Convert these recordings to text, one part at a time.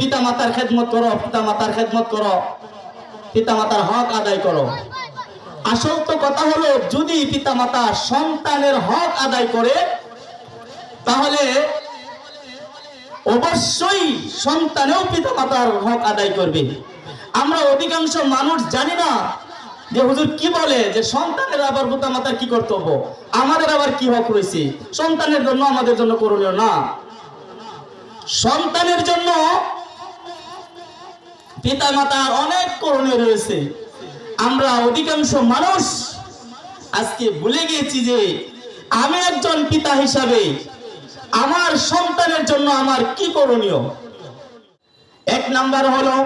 পিতা মাতার খেদমত করো পিতা মাতার খেদমত করো। পিতা মাতার হক আদায় করো। আসল তো কথা হলো, যদি পিতা মাতা সন্তানের হক আদায় করে, তাহলে অবশ্যই সন্তানেও পিতা মাতার হক আদায় করবে। আমরা অধিকাংশ মানুষ জানি না যে হুজুর কি বলে, যে সন্তানের আবার পিতা মাতার কি কর্তব্য? আমাদের আবার কি হক রয়েছে? সন্তানের জন্য আমাদের জন্য করণীয় না। সন্তানের জন্য পিতা মাতার অনেক করণীয় রয়েছে। আমরা অধিকাংশ মানুষ আজকে ভুলে গিয়েছি যে আমি একজন পিতা হিসাবে আমার সন্তানের জন্য আমার কি করণীয়? এক নাম্বার হলো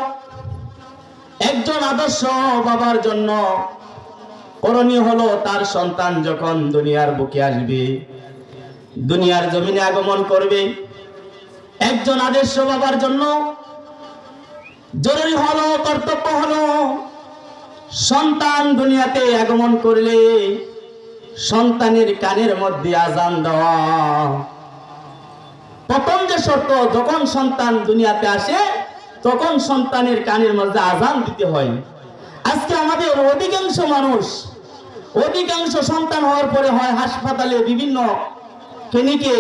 একজন আদর্শ বাবার জন্য করণীয় হলো তার সন্তান যখন দুনিয়ার বুকে আসবে, দুনিয়ার জমিনে আগমন করবে। একজন আদর্শ বাবার জন্য জরুরি হলো, কর্তব্য হলো সন্তান দুনিয়াতে আগমন করলে সন্তানের কানের মধ্যে আজান দেওয়া। প্রথম যে শর্ত, যখন সন্তান দুনিয়াতে আসে, তখন সন্তানের কানের মধ্যে আজান দিতে হয়। আজকে আমাদের অধিকাংশ মানুষ, অধিকাংশ সন্তান হওয়ার পরে হয় হাসপাতালে বিভিন্ন কেনিকে,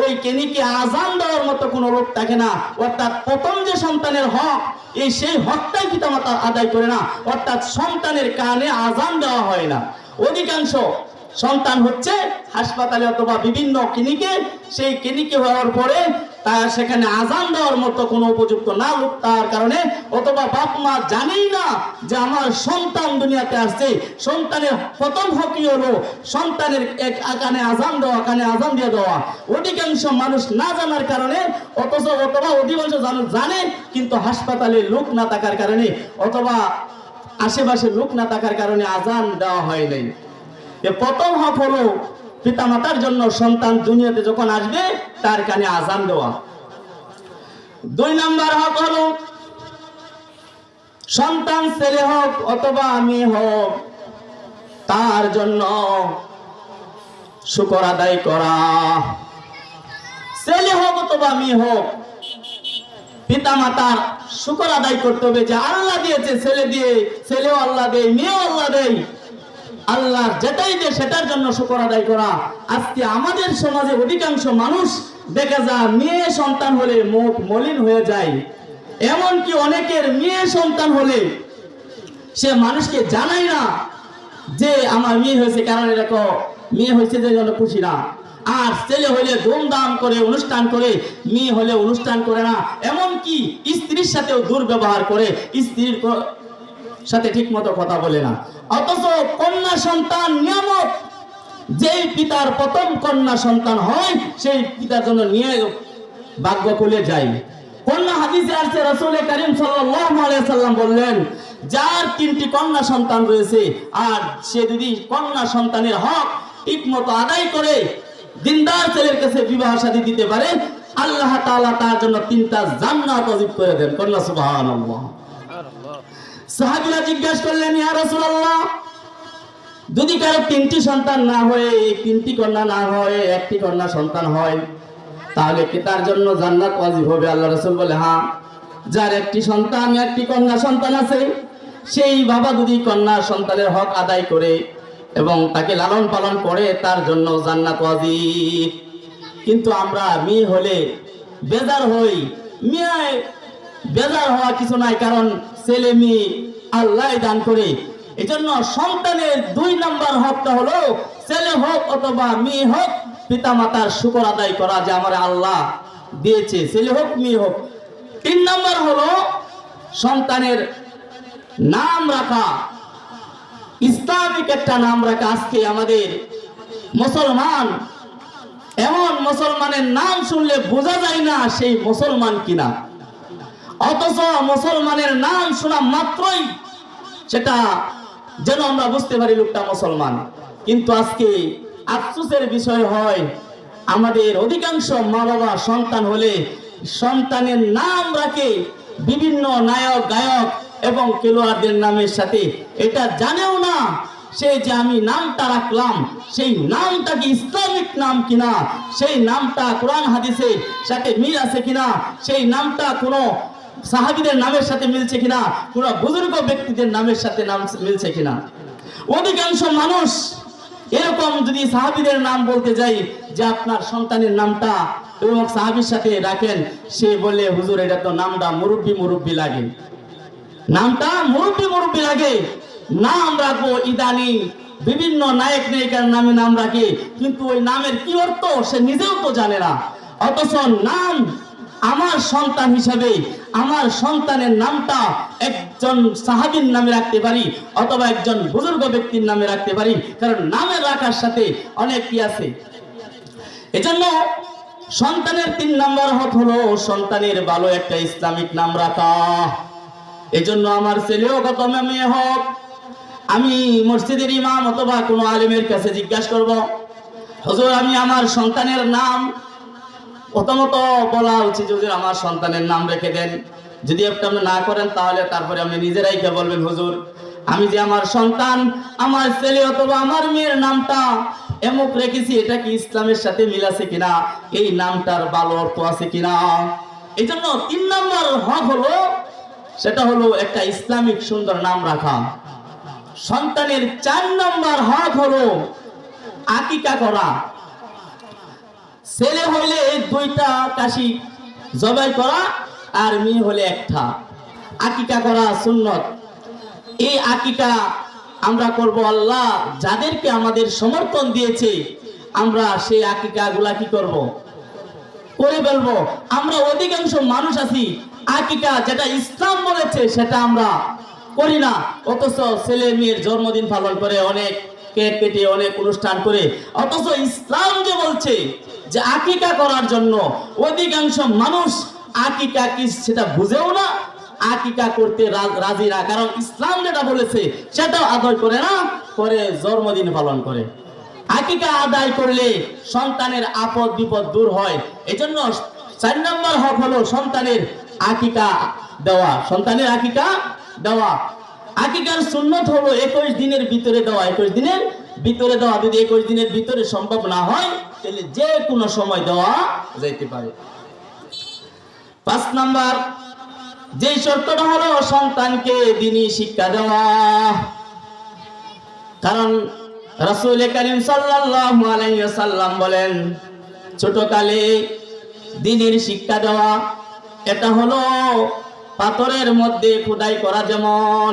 ওই কেনিকে আজান দেওয়ার মতো কোনো লোক থাকে না। অর্থাৎ প্রথম যে সন্তানের হক এই সেই হকটাই পিতামাতা আদায় করে না। অর্থাৎ সন্তানের কানে আজান দেওয়া হয় না। অধিকাংশ সন্তান হচ্ছে হাসপাতালে অথবা বিভিন্ন ক্লিনিকে। সেই ক্লিনিকে হওয়ার পরে তার সেখানে আজান দেওয়ার মতো কোনো উপযুক্ত না লোক তার কারণে অথবা বাপ মা জানেই না যে আমার সন্তান দুনিয়াতে আসছে। সন্তানের প্রথম হকি হলো সন্তানের এক কানে আজান দেওয়া কানে আজান দিয়ে দেওয়া। অধিকাংশ মানুষ না জানার কারণে অথচ অথবা অধিকাংশ জানে কিন্তু হাসপাতালে লোক না থাকার কারণে অথবা আশেপাশে লোক না থাকার কারণে আজান দেওয়া হয় নাই। প্রথম হক হলো পিতামাতার জন্য সন্তান দুনিয়াতে যখন আসবে, তার কানে আজান দেওয়া। দুই নাম্বার হক হলো, সন্তান ছেলে হোক অথবা আমি হোক, তার জন্য শুকর আদায় করা। ছেলে হোক অথবা মেয়ে হোক পিতা মাতার শুকর আদায় করতে হবে যে আল্লাহ দিয়েছে, ছেলে দিয়ে, ছেলেও আল্লাহ দেয়, মেয়েও আল্লাহ দেয়। আল্লাহ যেটাই দেয় সেটার জন্য শুকর আদায় করা। আজকে আমাদের সমাজে অধিকাংশ মানুষ দেখা যায় মেয়ে সন্তান হলে মুখ মলিন হয়ে যায়। এমনকি অনেকের মেয়ে সন্তান হলে সে মানুষকে জানাই না যে আমার মেয়ে হয়েছে, কারণ এরকম মেয়ে হয়েছে যে জন্য খুশি না। আর ছেলে হলে ধুমধাম করে অনুষ্ঠান করে, মেয়ে হলে অনুষ্ঠান করে না। এমনকি স্ত্রীর সাথেও দুর্ব্যবহার করে, স্ত্রীর সাথে ঠিক মতো কথা বলে না। অথচ কন্যা সন্তান নিয়ামত যেই পিতার প্রথম কন্যা সন্তান হয় সেই পিতার জন্য নিয়ে ভাগ্য খুলে যায়। কন্যা হাদিসে আসছে রাসূল করিম সাল্লাম বললেন যার তিনটি কন্যা সন্তান রয়েছে আর সে যদি কন্যা সন্তানের হক ঠিকমতো আদায় করে দিনদার ছেলের কাছে বিবাহ শাদী দিতে পারে আল্লাহ তাআলা তার জন্য তিনটা জান্নাত ওয়াজিব করে দেন। কন্যা সুবহানাল্লাহ। সাহাবীরা জিজ্ঞাসা করলেন ইয়া রাসূলুল্লাহ যদি কারও তিনটি সন্তান না হয়ে, তিনটি কন্যা না হয়, একটি কন্যা সন্তান হয়, তাহলে কি তার জন্য জান্নাত ওয়াজিব হবে? আল্লাহ রাসূল বলে হ্যাঁ যার একটি সন্তান, একটি কন্যা সন্তান আছে, সেই বাবা যদি কন্যা সন্তানের হক আদায় করে এবং তাকে লালন পালন করে, তার জন্য জান্নাত ওয়াজিব। কিন্তু আমরা মেয়ে হলে বেজার হই, মেয়ে বেজার হওয়া কিছু নাই, কারণ ছেলে মেয়ে আল্লাহ দান করে। এজন্য সন্তানের দুই নাম্বার হকটা হলো ছেলে হোক অথবা মেয়ে হোক পিতা মাতার শুকর আদায় করা যে আমার আল্লাহ দিয়েছে, ছেলে হোক, মেয়ে হোক। তিন নাম্বার হলো সন্তানের নাম রাখা। ইসলামিক একটা নাম রাখা আজকে আমাদের মুসলমান। এমন মুসলমানের নাম শুনলে বোঝা যায় না সেই মুসলমান কিনা। অথচ মুসলমানের নাম শোনা মাত্রই সেটা যেন আমরা বুঝতে পারি লোকটা মুসলমান। কিন্তু আজকে আফসোসের বিষয় হয়, আমাদের অধিকাংশ মা বাবা সন্তান হলে সন্তানের নাম রাখে বিভিন্ন নায়ক, গায়ক এবং খেলোয়াড়দের নামের সাথে। এটা জানেও না সেই যে আমি নামটা রাখলাম, সেই নামটা কি ইসলামিক নাম কিনা, সেই নামটা কোরআন হাদিসের সাথে মিল আছে কিনা, সেই নামটা কোনো সাহাবিদের নামের সাথে মিলছে কিনা? কোন বুজুর্গ ব্যক্তিদের নামের সাথে নাম মিলছে কিনা? অধিকাংশ মানুষ এরকম যদি সাহাবিদের নাম বলতে যাই যে আপনার সন্তানের নামটা এবং সাহাবির সাথে রাখেন, সে বলে, হুজুর, এটা তো নামটা মুরব্বী মুরব্বী লাগে। নামটা মুরব্বী মুরব্বী লাগে। নাম রাখব ইদানি। বিভিন্ন নায়ক নায়িকার নামে নাম রাখে, কিন্তু ওই নামের কি অর্থ? সে নিজেও তো জানে না। অথচ নাম আমার সন্তান হিসাবে আমার সন্তানের নামটা একজন সাহাবির নামে রাখতে পারি অথবা একজন বুজুর্গ ব্যক্তির নামে রাখতে পারি, কারণ নামের রাখার সাথে অনেক কি আছে। এজন্য সন্তানের তিন নম্বর হত হলো সন্তানের ভালো একটা ইসলামিক নাম রাখা। এজন্য আমার ছেলেও কত মেয়ে হোক। আমি মসজিদের ইমাম অথবা কোনো আলেমের কাছে জিজ্ঞাসা করব, হুজুর, আমি আমার সন্তানের নাম প্রথমত বলা উচিত হুজুর, আমার সন্তানের নাম রেখে দেন। যদি আপনি আপনি না করেন, তাহলে তারপরে আপনি নিজেরাই কে বলবেন, হুজুর, আমি যে আমার সন্তান, আমার ছেলে অথবা আমার মেয়ের নামটা এমক রেখেছি, এটা কি ইসলামের সাথে মিল আছে কিনা? এই নামটার ভালো অর্থ আছে কিনা? এই জন্য তিন নম্বর হক হলো, সেটা হলো একটা ইসলামিক সুন্দর নাম রাখা। সন্তানের চার নম্বর হক হলো আকিকা করা। ছেলে হইলে দুইটা কাশি জবাই করা আর মেয়ে হলে একটা। আকিকা করা সুন্নত। এই আকিকা আমরা করব আল্লাহ যাদেরকে আমাদের সমর্থন দিয়েছে, আমরা সেই আকিকা গুলা কি করব? করে ফেলব। আমরা অধিকাংশ মানুষ আছি, আকিকা যেটা ইসলাম বলেছে সেটা আমরা করি না। অথচ ছেলে মেয়ের জন্মদিন পালন করে অনেক কেক কেটে অনেক অনুষ্ঠান করে। অথচ ইসলাম যে বলছে যে আকিকা করার জন্য অধিকাংশ মানুষ আকিকা কি সেটা বুঝেও না, আকিকা করতে রাজি না। কারণ ইসলাম যেটা বলেছে সেটাও আদয় করে না, করে জন্মদিন পালন করে। আকিকা আদায় করলে সন্তানের আপদ বিপদ দূর হয়। এজন্য চার নম্বর হক হলো সন্তানের আকিকা দেওয়া। সন্তানের আকিকা দেওয়া। আকিকার সুন্নত হলো একুশ দিনের ভিতরে দেওয়া। একুশ দিনের ভিতরে দেওয়া যদি একুশ দিনের ভিতরে সম্ভব না হয়, তাহলে যে কোনো সময় দেওয়া যাইতে পারে। পাঁচ নাম্বার যে শর্তটা হলো সন্তানকে দিনই শিক্ষা দেওয়া। কারণ রাসূল করিম সাল্লাল্লাহু সাল্লাম বলেন, ছোটকালে দিনের শিক্ষা দেওয়া, এটা হলো পাথরের মধ্যে খোদাই করা যেমন।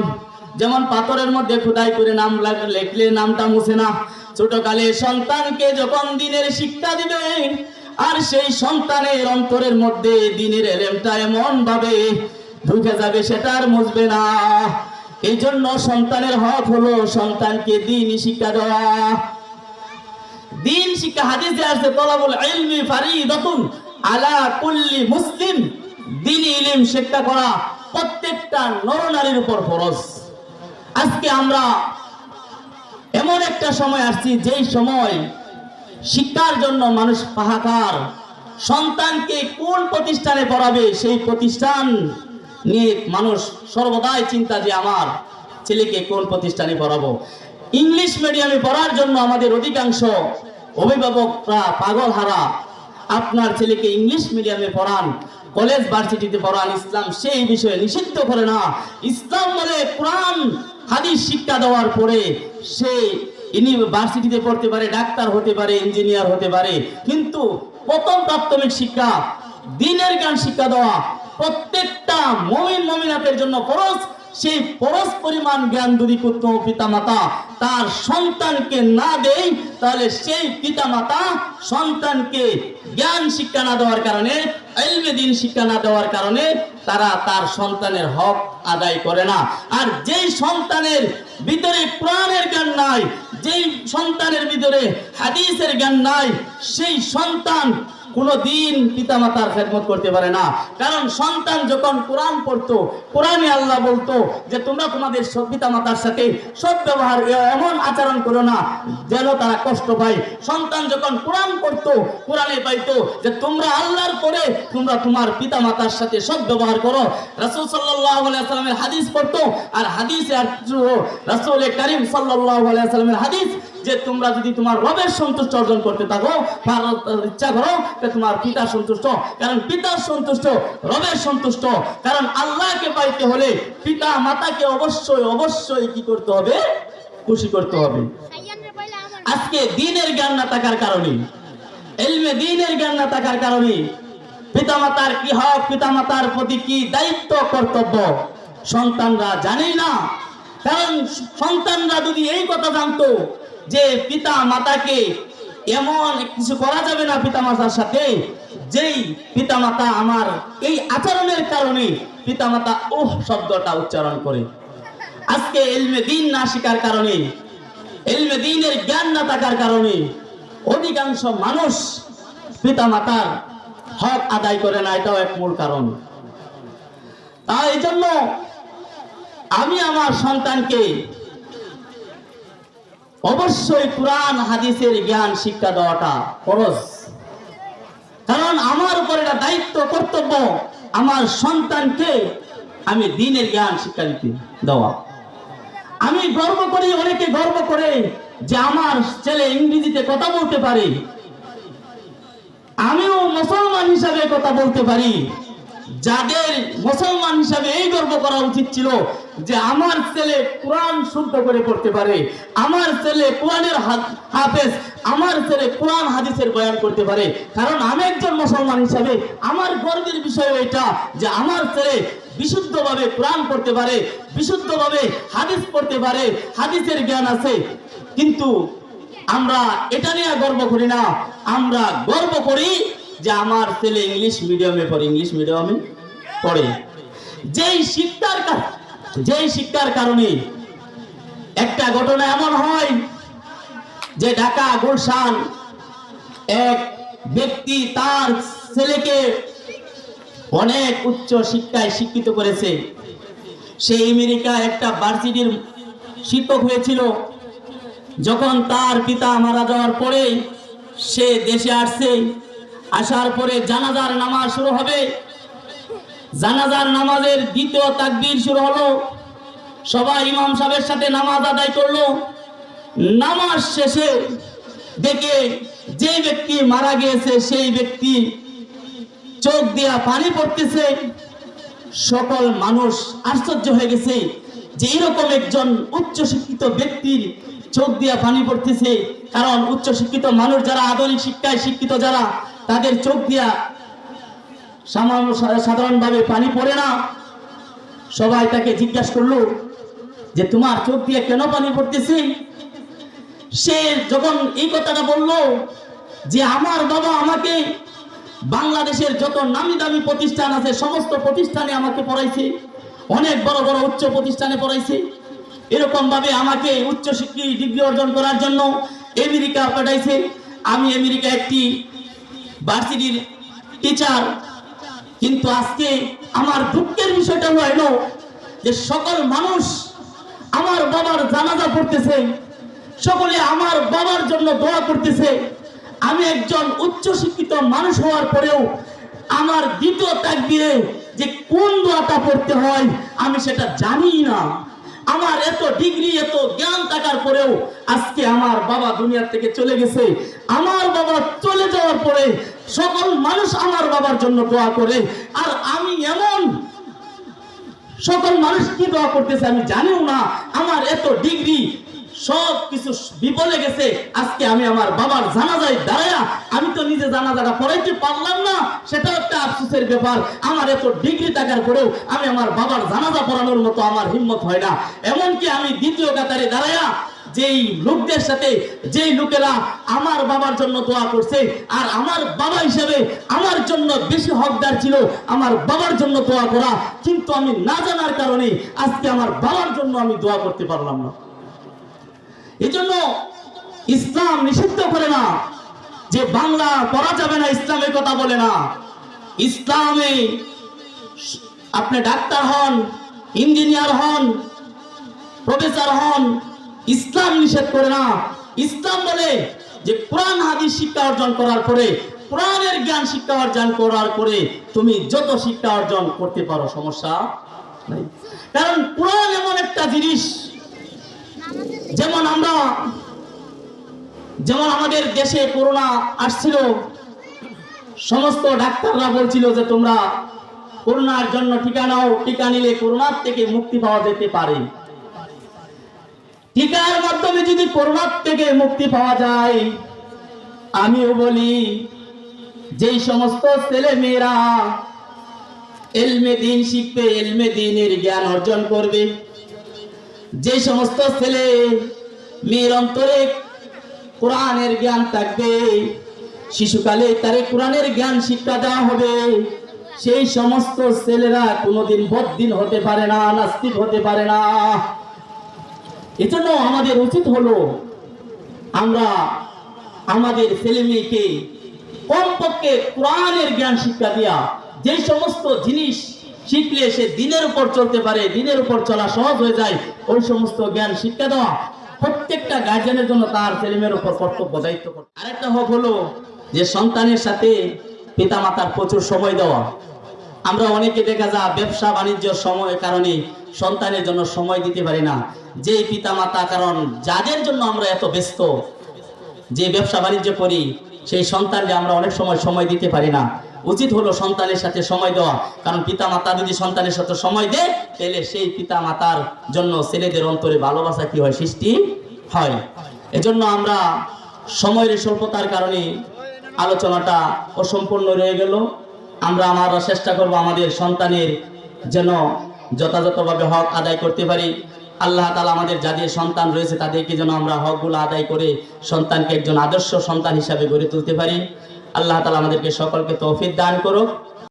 যেমন পাথরের মধ্যে খোদাই করে নাম লিখলে নামটা মুছে না। ছোটকালে সন্তানকে যখন দিনের শিক্ষা দিবেন আর সেই সন্তানের অন্তরের মধ্যে দিনের এলেমটা এমন ভাবে ঢুকে যাবে, সেটা আর মুছবে না। এই জন্য সন্তানের হক হলো সন্তানকে দিন শিক্ষা দেওয়া। দিন শিক্ষা হাদিসে আছে, তলাবুল ইলমি ফারিদাতুন আলা কুল্লি মুসলিম। দিন ইলম শিক্ষা করা প্রত্যেকটা নরনারীর উপর ফরজ। আজকে আমরা এমন একটা সময় আসছি, যেই সময় শিক্ষার জন্য মানুষ পাহাকার সন্তানকে কোন প্রতিষ্ঠানে পড়াবে, সেই প্রতিষ্ঠান নিয়ে মানুষ সর্বদাই চিন্তা যে আমার ছেলেকে কোন প্রতিষ্ঠানে পড়াবো। ইংলিশ মিডিয়ামে পড়ার জন্য আমাদের অধিকাংশ অভিভাবকরা পাগল হারা আপনার ছেলেকে ইংলিশ মিডিয়ামে পড়ান, কলেজ ভার্সিটিতে পড়ান, ইসলাম সেই বিষয়ে নিষিদ্ধ করে না। ইসলাম বলে কোরআন হাদিস শিক্ষা দেওয়ার পরে সে ইউনিভার্সিটিতে পড়তে পারে, ডাক্তার হতে পারে ইঞ্জিনিয়ার হতে পারে। কিন্তু প্রথম প্রাথমিক শিক্ষা, দিনের জ্ঞান শিক্ষা দেওয়া, প্রত্যেকটা মমিন, মমিনাতের জন্য ফরজ। সেই ফরজ পরিমাণ জ্ঞান যদি কোনো পিতা মাতা তার সন্তানকে না দেয় তাহলে সেই পিতা মাতা সন্তানকে জ্ঞান শিক্ষা না দেওয়ার কারণে এলমে দিন শিক্ষা না দেওয়ার কারণে তারা তার সন্তানের হক আদায় করে না। আর যেই সন্তানের ভিতরে কোরআনের জ্ঞান নাই, যেই সন্তানের ভিতরে হাদিসের জ্ঞান নাই, সেই সন্তান কোনদিন পিতামাতার খেদমত করতে পারে না। কারণ সন্তান যখন কোরআন পড়তো, কোরআনে আল্লাহ বলতো যে, তোমরা তোমাদের পিতামাতার সাথে সব ব্যবহার এমন আচরণ করো না, যেন তারা কষ্ট পায়। সন্তান যখন কোরআন পড়তো, কোরআনে পাইতো যে, তোমরা আল্লাহর পরে তোমরা তোমার পিতামাতার সাথে সব ব্যবহার করো। রাসূল সাল্লামের হাদিস পড়তো, আর হাদিসে আর রাসূল করিম সাল্লাল্লাহু আলাইহি সাল্লামের হাদিস যে তোমরা যদি তোমার রবের সন্তুষ্ট অর্জন করতে থাকো ইচ্ছা করো তোমার পিতা সন্তুষ্ট। কারণ পিতার সন্তুষ্ট রবের সন্তুষ্ট। কারণ আল্লাহকে পাইতে হলে পিতা মাতাকে অবশ্যই অবশ্যই কি করতে হবে? খুশি করতে হবে। আজকে দিনের জ্ঞান না থাকার কারণে এলমে দিনের জ্ঞান না থাকার কারণে পিতামাতার কি হক পিতামাতার প্রতি কি দায়িত্ব কর্তব্য সন্তানরা জানেই না। কারণ সন্তানরা যদি এই কথা জানতো যে পিতা মাতাকে এমন কিছু করা যাবে না পিতা মাতার সাথে, যেই পিতা মাতা আমার এই আচরণের কারণে পিতা মাতা ওহ শব্দটা উচ্চারণ করে। আজকে এলমে দিন না শিকার কারণে, এলমে দিনের জ্ঞান না থাকার কারণে অধিকাংশ মানুষ পিতা মাতার হক আদায় করে না, এটাও এক মূল কারণ। তাই এই জন্য আমি আমার সন্তানকে অবশ্যই কোরআন, হাদিসের জ্ঞান, শিক্ষা দেওয়াটা খরচ কারণ আমার উপর এটা দায়িত্ব, কর্তব্য। আমার সন্তানকে আমি দিনের জ্ঞান, শিক্ষা দিতে দেওয়া। আমি গর্ব করি, অনেকে গর্ব করে যে আমার ছেলে ইংরেজিতে কথা বলতে পারে। আমিও মুসলমান হিসাবে কথা বলতে পারি। যাদের মুসলমান হিসাবে এই গর্ব করা উচিত ছিল যে আমার ছেলে কোরআন শুদ্ধ করে পড়তে পারে, আমার ছেলে কোরআনের হাফেজ, আমার ছেলে কোরআন হাদিসের বয়ান করতে পারে। কারণ আমি একজন মুসলমান হিসাবে আমার গর্বের বিষয় এটা যে আমার ছেলে বিশুদ্ধভাবে কোরআন পড়তে পারে, বিশুদ্ধভাবে হাদিস পড়তে পারে, হাদিসের জ্ঞান আছে। কিন্তু আমরা এটা নিয়ে গর্ব করি না, আমরা গর্ব করি যে আমার ছেলে ইংলিশ মিডিয়ামে পড়ে, ইংলিশ মিডিয়ামে পড়ে। যেই শিক্ষার যেই শিক্ষার কারণে একটা ঘটনা এমন হয় যে ঢাকা গুলশান এক ব্যক্তি তার ছেলেকে অনেক উচ্চ শিক্ষায় শিক্ষিত করেছে। সেই আমেরিকা একটা ভার্সিটির শিক্ষক হয়েছিল। যখন তার পিতা মারা যাওয়ার পরে সে দেশে আসছে। আসার পরে জানাজার নামাজ শুরু হবে। জানাজার নামাজের দ্বিতীয় তাকবীর শুরু হলো। সবাই ইমাম সাহেবের সাথে নামাজ আদায় করল। নামাজ শেষে দেখে যে ব্যক্তি মারা গিয়েছে, সেই ব্যক্তি চোখ দিয়া পানি পড়তেছে। সকল মানুষ আশ্চর্য হয়ে গেছে যে এরকম একজন উচ্চ শিক্ষিত ব্যক্তির চোখ দিয়া পানি পড়তেছে। কারণ উচ্চ শিক্ষিত মানুষ যারা আধুনিক শিক্ষায় শিক্ষিত যারা তাদের চোখ দিয়া সাধারণভাবে পানি পড়ে না। সবাই তাকে জিজ্ঞাসা করল যে, তোমার চোখ দিয়ে কেন পানি পড়তেছে? সে যখন এই কথাটা বলল যে, আমার বাবা আমাকে বাংলাদেশের যত নামি দামি প্রতিষ্ঠান আছে, সমস্ত প্রতিষ্ঠানে আমাকে পড়াইছে। অনেক বড় বড় উচ্চ প্রতিষ্ঠানে পড়াইছে। এরকম ভাবে আমাকে উচ্চ ডিগ্রি অর্জন করার জন্য আমেরিকা পাঠাইছে। আমি আমেরিকা একটি ভার্সিটির টিচার কিন্তু আজকে আমার দুঃখের বিষয়টা হলো যে সকল মানুষ আমার বাবার জানাজা পড়তেছে, সকলে আমার বাবার জন্য দোয়া করতেছে। আমি একজন উচ্চ শিক্ষিত মানুষ হওয়ার পরেও আমার দ্বিতীয় তাকবিরে যে কোন দোয়াটা পড়তে হয়, আমি সেটা জানি না। আমার এত ডিগ্রি এত জ্ঞান থাকার পরেও আজকে আমার বাবা দুনিয়ার থেকে চলে গেছে। আমার বাবা চলে যাওয়ার পরে সকল মানুষ আমার বাবার জন্য দোয়া করে। আর আমি এমন সকল মানুষ কি দোয়া করতেছে আমি জানিও না। আমার এত ডিগ্রি সব কিছু বিপলে গেছে। আজকে আমি আমার বাবার জানাজায় দাঁড়ায়া আমি তো নিজে জানাজাটা পড়াইতে পারলাম না, সেটা একটা আফসোসের ব্যাপার। আমার এত ডিগ্রি থাকার পরেও আমি আমার বাবার জানাজা পড়ানোর মতো আমার হিম্মত হয় না। এমনকি আমি দ্বিতীয় কাতারে দাঁড়ায়া যেই লোকদের সাথে, যেই লোকেরা আমার বাবার জন্য দোয়া করছে, আর আমার বাবা হিসেবে আমার জন্য বেশি হকদার ছিল আমার বাবার জন্য দোয়া করা, কিন্তু আমি না জানার কারণে আজকে আমার বাবার জন্য আমি দোয়া করতে পারলাম না। এই জন্য ইসলাম নিষিদ্ধ করে না। যে বাংলা পড়া যাবে না, ইসলামের কথা বলে না। ইসলামে আপনি ডাক্তার হন, ইঞ্জিনিয়ার হন, প্রফেসর হন, ইসলাম নিষেধ করে না। ইসলাম বলে যে কোরআন, হাদিস শিক্ষা অর্জন করার পরে, কোরআনের জ্ঞান শিক্ষা অর্জন করার পরে তুমি যত শিক্ষা অর্জন করতে পারো, সমস্যা নাই। কারণ কোরআন এমন একটা জিনিস যেমন আমরা, যেমন আমাদের দেশে করোনা আসছিল, সমস্ত ডাক্তাররা বলছিল যে তোমরা করোনার জন্য টিকা নাও, টিকা নিলে করোনার থেকে মুক্তি পাওয়া যেতে পারে। টিকার মাধ্যমে যদি করোনার থেকে মুক্তি পাওয়া যায়, আমিও বলি, যেই সমস্ত ছেলে মেয়েরা এলমে দিন শিখবে, এলমে দিনের জ্ঞান অর্জন করবে। যে সমস্ত ছেলে মেয়ের অন্তরে কোরআনের জ্ঞান থাকবে, শিশুকালে তারে কোরআনের জ্ঞান শিক্ষা দেওয়া হবে। সেই সমস্ত ছেলেরা কোনোদিন বদিন হতে পারে না, নাস্তিক হতে পারে না। এজন্য আমাদের উচিত হলো আমরা আমাদের ছেলে মেয়েকে কমপক্ষে কোরআনের জ্ঞান শিক্ষা দেওয়া যে সমস্ত জিনিস শিখলে সে দিনের উপর চলতে পারে, দিনের উপর চলা সহজ হয়ে যায়। ওই সমস্ত জ্ঞান শিক্ষা দেওয়া প্রত্যেকটা গার্জেনের জন্য তার ছেলেমেয়ের উপর কর্তব্য, দায়িত্ব করতে আরেকটা হক হলো যে সন্তানের সাথে পিতা মাতার প্রচুর সময় দেওয়া। আমরা অনেকে দেখা যা ব্যবসা, বাণিজ্য সময়ের কারণে সন্তানের জন্য সময় দিতে পারি না। যে পিতা মাতা কারণ যাদের জন্য আমরা এত ব্যস্ত, যে ব্যবসা, বাণিজ্য করি, সেই সন্তানকে আমরা অনেক সময় সময় দিতে পারি না। উচিত হলো সন্তানের সাথে সময় দেওয়া। কারণ পিতা মাতা যদি সন্তানের সাথে সময় দেয়, তাহলে সেই পিতা মাতার জন্য ছেলেদের অন্তরে ভালোবাসা কি হয়? সৃষ্টি হয়। এজন্য আমরা সময়ের স্বল্পতার কারণে আলোচনাটা অসম্পূর্ণ রয়ে গেল। আমরা আমরা চেষ্টা করব আমাদের সন্তানের যেন যথাযথভাবে হক আদায় করতে পারি। আল্লাহ তালা আমাদের যাদের সন্তান রয়েছে, তাদেরকে যেন আমরা হকগুলো আদায় করে সন্তানকে একজন আদর্শ সন্তান হিসাবে গড়ে তুলতে পারি। আল্লাহ তালা আমাদেরকে সকলকে তৌফিক দান করুক।